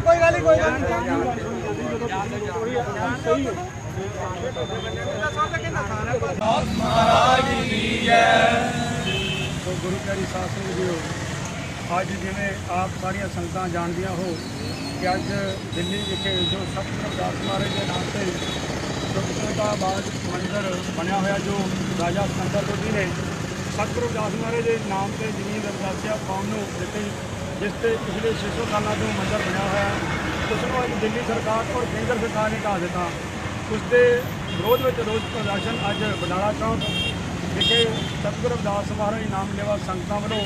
ਕੋਈ ਗੱਲ ਨਹੀਂ ਕੋਈ ਗੱਲ ਨਹੀਂ ਸੋ ਗੁਰੂ ਪਿਆਰੀ ਸਾਧ ਸੰਗਤ ਜੀਓ ਅੱਜ ਜਿਵੇਂ ਆਪ ਸਾਰੀਆਂ ਸੰਗਤਾਂ ਜਾਣਦੀਆਂ ਹੋ ਕਿ ਅੱਜ ਦਿੱਲੀ ਵਿਖੇ ਜੋ ਸਤਿਗੁਰੂ ਦਾਸ ਮਹਾਰਾਜ ਦੇ ਨਾਮ ਤੇ ਸੁਖਮਤਾਬਾਦ ਮੰਦਿਰ ਬਣਿਆ ਹੋਇਆ, ਜੋ ਰਾਜਾ ਸਕੰਦਰ ਲੋਧੀ ਨੇ ਸਤਿਗੁਰੂ ਦਾਸ ਮਹਾਰਾਜ ਦੇ ਨਾਮ ਤੇ ਜ਼ਮੀਨ ਰਵਦਾਸਿਆ ਕੌਮ ਨੂੰ ਦਿੱਤੀ ਜਿਸ ਤੇ ਪਿਛਲੇ 600 ਸਾਲਾਂ ਤੋਂ ਮੰਦਰ ਬਣਿਆ ਹੋਇਆ ਹੈ। ਉਸ ਨੂੰ ਅੱਜ ਦਿੱਲੀ ਸਰਕਾਰ ਔਰ ਕੇਂਦਰ ਸਰਕਾਰ ਨੇ ਢਾਹ ਦਿੱਤਾ। ਉਸ ਦੇ ਵਿਰੋਧ ਵਿੱਚ ਰੋਸ ਪ੍ਰਦਰਸ਼ਨ ਅੱਜ ਬਨਾਲਾ ਚੌਂਕ ਵਿਖੇ ਸਤਿਗੁਰੂ ਰਵਿਦਾਸ ਮਹਾਰਾਜ ਨਾਮ ਲੈਵਾ ਸੰਗਤਾਂ ਵੱਲੋਂ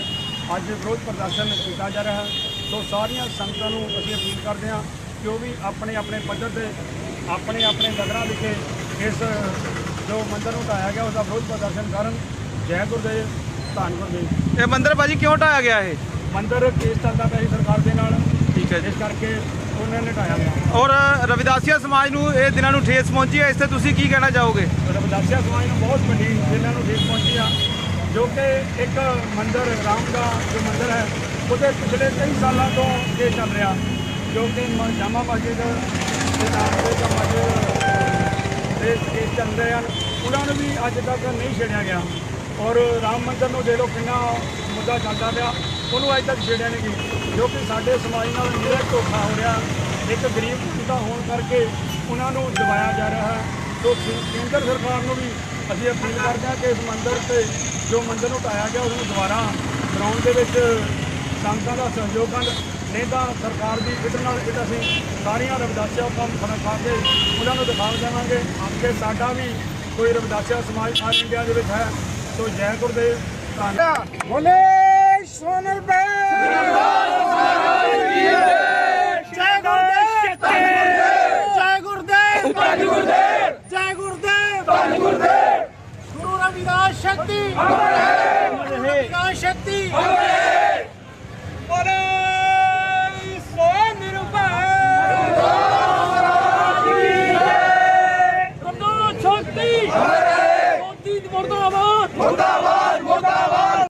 ਅੱਜ ਵਿਰੋਧ ਪ੍ਰਦਰਸ਼ਨ ਕੀਤਾ ਜਾ ਰਿਹਾ ਹੈ। ਸੋ ਸਾਰੀਆਂ ਸੰਗਤਾਂ ਨੂੰ ਅਸੀਂ ਅਪੀਲ ਕਰਦੇ ਹਾਂ ਕਿ ਉਹ ਵੀ ਆਪਣੇ ਆਪਣੇ ਪੱਧਰ ਤੇ, ਆਪਣੇ ਆਪਣੇ ਨਗਰਾਂ ਵਿਖੇ ਇਸ ਜੋ ਮੰਦਰ ਨੂੰ ਢਾਇਆ ਗਿਆ ਉਸ ਦਾ ਵਿਰੋਧ ਪ੍ਰਦਰਸ਼ਨ ਕਰਨ। ਜੈ ਗੁਰਦੇਵ ਧੰਨ ਗੁਰਦੇਵ। ਇਹ ਮੰਦਿਰ ਭਾਜੀ ਕਿਉਂ ਢਾਇਆ ਗਿਆ ਇਹ? ਮੰਦਿਰ ਕੇਸ ਚੱਲਦਾ ਪਿਆ ਜੀ ਸਰਕਾਰ ਦੇ ਨਾਲ? ਠੀਕ ਹੈ ਜੀ। ਇਸ ਕਰਕੇ ਉਹਨਾਂ ਨੇ ਢਾਇਆ ਗਿਆ ਔਰ ਰਵਿਦਾਸੀਆ ਸਮਾਜ ਨੂੰ ਇਹ ਦਿਨਾਂ ਨੂੰ ਠੇਸ ਪਹੁੰਚੀ ਹੈ ਇਸ ਤੇ ਤੁਸੀਂ ਕੀ ਕਹਿਣਾ ਚਾਹੋਗੇ? ਰਵਿਦਾਸਿਆ ਸਮਾਜ ਨੂੰ ਬਹੁਤ ਵੱਡੀ ਜਿਨ੍ਹਾਂ ਨੂੰ ਠੀਕ ਪਹੁੰਚੀ ਆ ਜੋ ਕਿ ਇੱਕ ਮੰਦਿਰ ਰਾਮ ਦਾ ਜੋ ਮੰਦਿਰ ਹੈ ਉਹਦੇ ਪਿਛਲੇ ਕਈ ਸਾਲਾਂ ਤੋਂ ਇਹ ਚੱਲ ਰਿਹਾ। ਜੋ ਕਿ ਮ- ਜਾਮਾ ਮਸਜਿਦ ਦੇ ਨਾਮ ਤੇ ਜਾਂ ਮਸਜਿਦ ਦੇ ਕੇਸ ਚੱਲ ਰਹੇ ਹਨ। ਉਹਨਾਂ ਨੂੰ ਵੀ ਅੱਜ ਤੱਕ ਨਹੀਂ ਛੇੜਿਆ ਗਿਆ। ਔਰ ਰਾਮ ਮੰਦਰ ਨੂੰ ਦੇ ਲੋ ਕਿੰਨਾ ਮੁੱਦਾ ਚੱਲਦਾ ਪਿਆ। ਉਹਨੂੰ ਅੱਜ ਤੱਕ ਛੇੜਿਆ ਨਹੀਂ ਗਈ ਜੋ ਕਿ ਸਾਡੇ ਸਮਾਜ ਨਾਲ ਨਿਰਾ ਧੋਖਾ ਹੋ ਰਿਹਾ। ਇੱਕ ਗਰੀਬ ਦਾ ਹੋਣ ਕਰਕੇ ਉਹਨਾਂ ਨੂੰ ਦਬਾਇਆ ਜਾ ਰਿਹਾ ਹੈ। ਸੋ ਕੇਂਦਰ ਸਰਕਾਰ ਨੂੰ ਵੀ ਅਸੀਂ ਅਪੀਲ ਕਰਦੇ ਹਾਂ ਕਿ ਇਸ ਮੰਦਰ ਤੇ ਜੋ ਮੰਦਰ ਨੂੰ ਢਾਇਆ ਗਿਆ ਉਸ ਨੂੰ ਦੁਬਾਰਾ ਬਣਾਉਣ ਦੇ ਵਿੱਚ ਸੰਗਤਾਂ ਦਾ ਸਹਿਯੋਗ ਕਰਨ। ਨਹੀਂ ਤਾਂ ਸਰਕਾਰ ਦੀ ਇੱਟ ਨਾਲ ਇੱਟ ਅਸੀਂ ਸਾਰੀਆਂ ਰਵਿਦਾਸਿਆ ਕੰਮ ਖਾ ਕੇ ਉਹਨਾਂ ਨੂੰ ਦਿਖਾ ਦੇਵਾਂਗੇ ਕਿ ਸਾਡਾ ਵੀ ਕੋਈ ਰਵਿਦਾਸਿਆ ਸਮਾਜ ਆਲ ਇੰਡੀਆ ਦੇ ਵਿੱਚ ਹੈ। ਸੋ ਜੈ ਗੁਰਦੇਵ ਧੰਨਵਾਦ ਬੋਲੇ ਸੋਨਲ ਬੈ। ਜੈ ਗੁਰਦੇਵ ਜੈ ਗੁਰਦੇਵ ਧੰਨ ਗੁਰਦੇਵ। ਜੈ ਗੁਰਦੇਵ। ਧੰਨ ਗੁਰਦੇਵ ਗੁਰੂ ਰਵਿਦਾਸ ਸ਼ਕਤੀ। ਅਮਰ ਹੈ ਰਵਿਦਾਸ ਸ਼ਕਤੀ ਅਮਰ ਹੈ ਬੋਲੇ Mordomo! Mandava